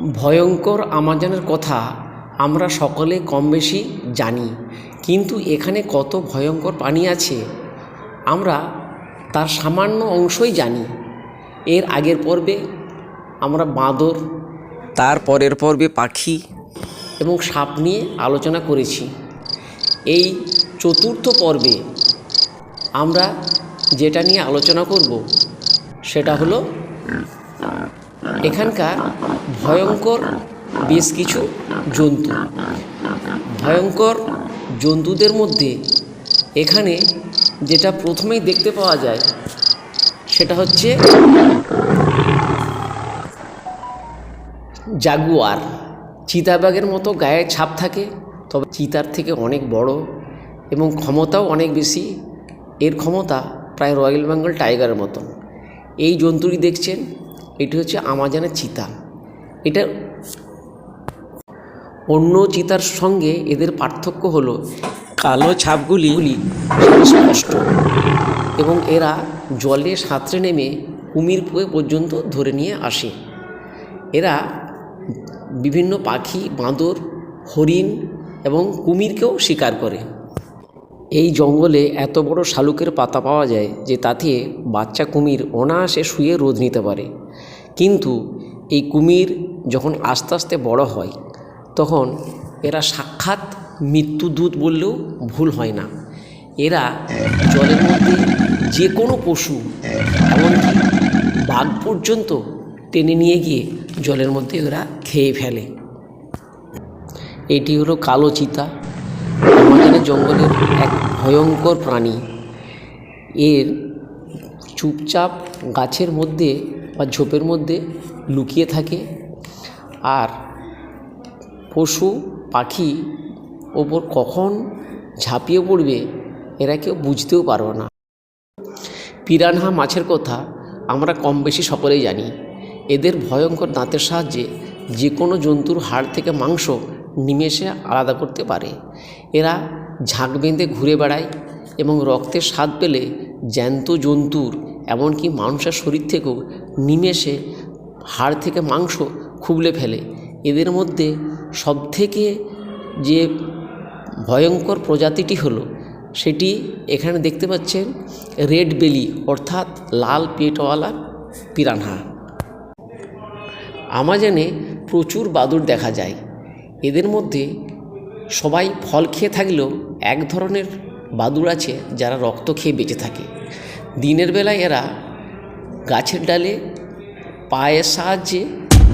ভয়ঙ্কর আমাজনের কথা আমরা সকলে কম বেশি জানি কিন্তু এখানে কত ভয়ঙ্কর প্রাণী আছে আমরা তার সামান্য অংশই জানি। এর আগের পর্বে আমরা বাঁদর তার পরের পর্বে পাখি এবং সাপ নিয়ে আলোচনা করেছি। এই চতুর্থ পর্বে আমরা যেটা নিয়ে আলোচনা করব সেটা হলো এখানকার ভয়ঙ্কর বেশ কিছু জন্তু। ভয়ঙ্কর জন্তুদের মধ্যে এখানে যেটা প্রথমেই দেখতে পাওয়া যায়, সেটা হচ্ছে জাগুয়ার। চিতাবাঘের মতো গায়ে ছাপ থাকে, তবে চিতার থেকে অনেক বড় এবং ক্ষমতাও অনেক বেশি। এর ক্ষমতা প্রায় রয়্যাল বেঙ্গল টাইগারের মতন। এই জন্তুটি দেখছেন এটি হচ্ছে আমাজনের চিতা। এটা অন্য চিতার সঙ্গে এদের পার্থক্য হলো কালো ছাপগুলি স্পষ্ট এবং এরা জলে সাঁতরে নেমে কুমির পুয়ে পর্যন্ত ধরে নিয়ে আসে। এরা বিভিন্ন পাখি, বাঁদর, হরিণ এবং কুমিরকেও শিকার করে। এই জঙ্গলে এত বড় শালুকের পাতা পাওয়া যায় যে তাতে বাচ্চা কুমির অনায়াসে শুয়ে রোদ নিতে পারে। কিন্তু এই কুমির যখন আস্তে আস্তে বড় হয়, তখন এরা সাক্ষাৎ মৃত্যুদূত বললেও ভুল হয় না। এরা জলের মধ্যে যে কোনো পশু, এমনকি বাঘ পর্যন্ত টেনে নিয়ে গিয়ে জলের মধ্যে ওরা খেয়ে ফেলে। এটি হলো কালো চিতা। জঙ্গলের এক ভয়ঙ্কর প্রাণী। এর চুপচাপ গাছের মধ্যে বা ঝোপের মধ্যে লুকিয়ে থাকে আর পশু, পাখি ওপর কখন ঝাঁপিয়ে পড়বে এরা কেউ বুঝতেও পারবে না। পিরানহা মাছের কথা আমরা কম বেশি সকলেই জানি। এদের ভয়ঙ্কর দাঁতের সাহায্যে যে কোনো জন্তুর হাড় থেকে মাংস নিমেষে আলাদা করতে পারে। এরা ঝাঁক বেঁধে ঘুরে বেড়ায় এবং রক্তের স্বাদ পেলে জ্যান্ত জন্তুর, এমনকি মানুষের শরীর থেকেও নিমেষে হাড় থেকে মাংস খুবলে ফেলে। এদের মধ্যে সবথেকে যে ভয়ঙ্কর প্রজাতিটি হলো, সেটি এখানে দেখতে পাচ্ছেন রেড বেলি, অর্থাৎ লাল পেটওয়ালা পিরানহা। আমাজনে প্রচুর বাদুড় দেখা যায়। এদের মধ্যে সবাই ফল খেয়ে থাকলেও এক ধরনের বাদুড় আছে যারা রক্ত খেয়ে বেঁচে থাকে। দিনের বেলায় এরা গাছের ডালে পায়ের সাহায্যে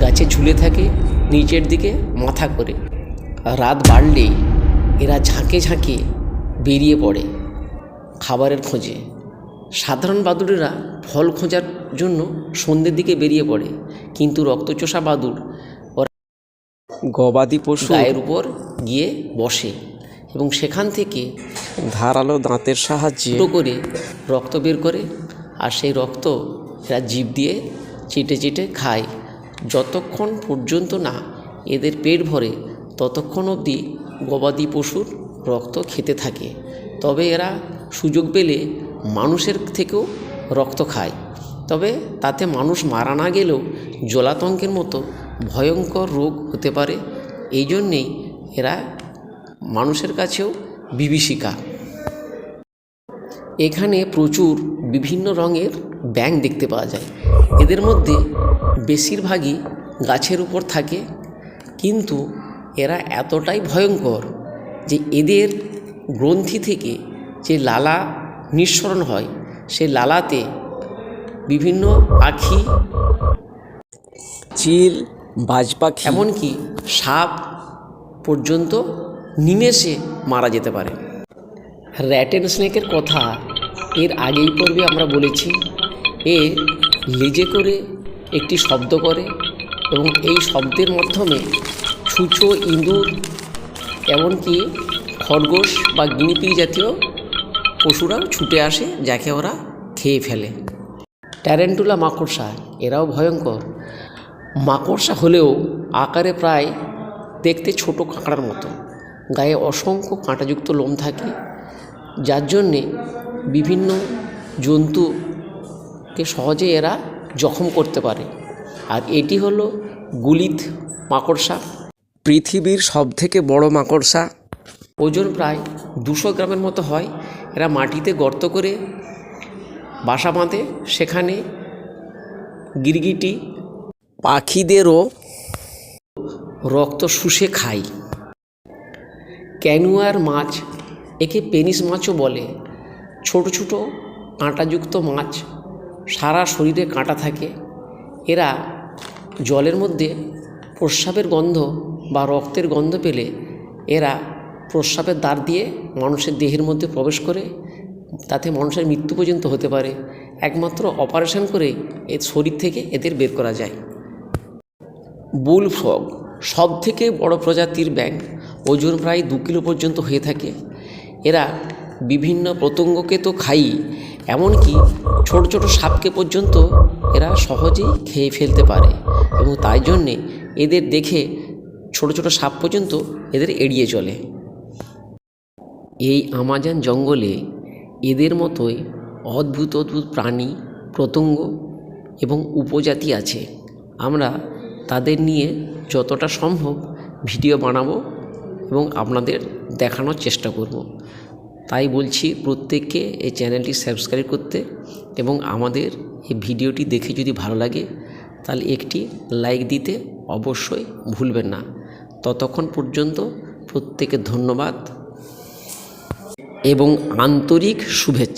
গাছে ঝুলে থাকে নিচের দিকে মাথা করে। রাত বাড়লেই এরা ঝাঁকে ঝাঁকে বেরিয়ে পড়ে খাবারের খোঁজে। সাধারণ বাদুড়েরা ফল খোঁজার জন্য সন্ধ্যের দিকে বেরিয়ে পড়ে কিন্তু রক্তচোষা বাদুড় ওরা গবাদি পশু গায়ের উপর গিয়ে বসে এবং সেখান থেকে ধারালো দাঁতের সাহায্যে করে রক্ত বের করে আর সেই রক্ত এরা জিভ দিয়ে চেটে চেটে খায়। যতক্ষণ পর্যন্ত না এদের পেট ভরে ততক্ষণ অবধি গবাদি পশুর রক্ত খেতে থাকে। তবে এরা সুযোগ পেলে মানুষের থেকেও রক্ত খায়। তবে তাতে মানুষ মারা না গেলেও জলাতঙ্কের মতো ভয়ঙ্কর রোগ হতে পারে। এই জন্যেই এরা মানুষের কাছেও বিভীষিকা। এখানে প্রচুর বিভিন্ন রঙের ব্যাঙ দেখতে পাওয়া যায়। এদের মধ্যে বেশিরভাগই গাছের উপর থাকে কিন্তু এরা এতটাই ভয়ঙ্কর যে এদের গ্রন্থি থেকে যে লালা নিঃসরণ হয় সে লালাতে বিভিন্ন পাখি চিল বাজ পাখি এমনকি সাপ পর্যন্ত নিমেষে মারা যেতে পারে। র্যাট অ্যান্ড স্নেকের কথা এর আগেই পর্বে আমরা বলেছি। এ লেজে করে একটি শব্দ করে এবং এই শব্দের মাধ্যমে ছুঁচো, ইঁদুর, এমনকি খরগোশ বা গিনিপিগ জাতীয় পশুরাও ছুটে আসে, যাকে ওরা খেয়ে ফেলে। ট্যারেন্টুলা মাকড়সা, এরাও ভয়ঙ্কর। মাকড়সা হলেও আকারে প্রায় দেখতে ছোট কাঁকড়ার মতো। গায়ে অসংখ্য কাঁটাযুক্ত লোম থাকে, যার জন্যে বিভিন্ন জন্তুকে সহজে এরা জখম করতে পারে। আর এটি হলো গুলিত মাকড়সা। পৃথিবীর সবথেকে বড় মাকড়সা। ওজন প্রায় দুশো গ্রামের মতো হয়। এরা মাটিতে গর্ত করে বাসা বাঁধে। সেখানে গিরগিটি, পাখিদেরও রক্ত শুষে খায় ক্যানুয়ার মাছ, একে পেনিস মাছও বলে। ছোট ছোট কাঁটাযুক্ত মাছ, সারা শরীরে কাঁটা থাকে। এরা জলের মধ্যে প্রস্রাবের গন্ধ বা রক্তের গন্ধ পেলে এরা প্রস্রাবের দ্বার দিয়ে মানুষের দেহের মধ্যে প্রবেশ করে। তাতে মানুষের মৃত্যু পর্যন্ত হতে পারে। একমাত্র অপারেশন করে এর শরীর থেকে এদের বের করা যায়। বুল ফ্রগ সব থেকে বড় প্রজাতির ব্যাঙ ওজন প্রায় দু কিলো পর্যন্ত হয়ে থাকে। এরা বিভিন্ন পতঙ্গকে তো খাই এমনকি ছোট ছোট সাপকে পর্যন্ত এরা সহজেই খেয়ে ফেলতে পারে এবং তাই জন্যে এদের দেখে ছোট ছোট সাপ পর্যন্ত এদের এড়িয়ে চলে। এই আমাজন জঙ্গলে এদের মতোই অদ্ভুত অদ্ভুত প্রাণী পতঙ্গ এবং উপজাতি আছে। আমরা তাদের নিয়ে যতটা সম্ভব ভিডিও বানাবো এবং আপনাদের দেখানোর চেষ্টা করব। তাই বলছি প্রত্যেককে এই চ্যানেলটি সাবস্ক্রাইব করতে এবং আমাদের এই ভিডিওটি দেখে যদি ভালো লাগে, তাহলে একটি লাইক দিতে অবশ্যই ভুলবেন না। ততক্ষণ পর্যন্ত প্রত্যেকে ধন্যবাদ এবং আন্তরিক শুভেচ্ছা।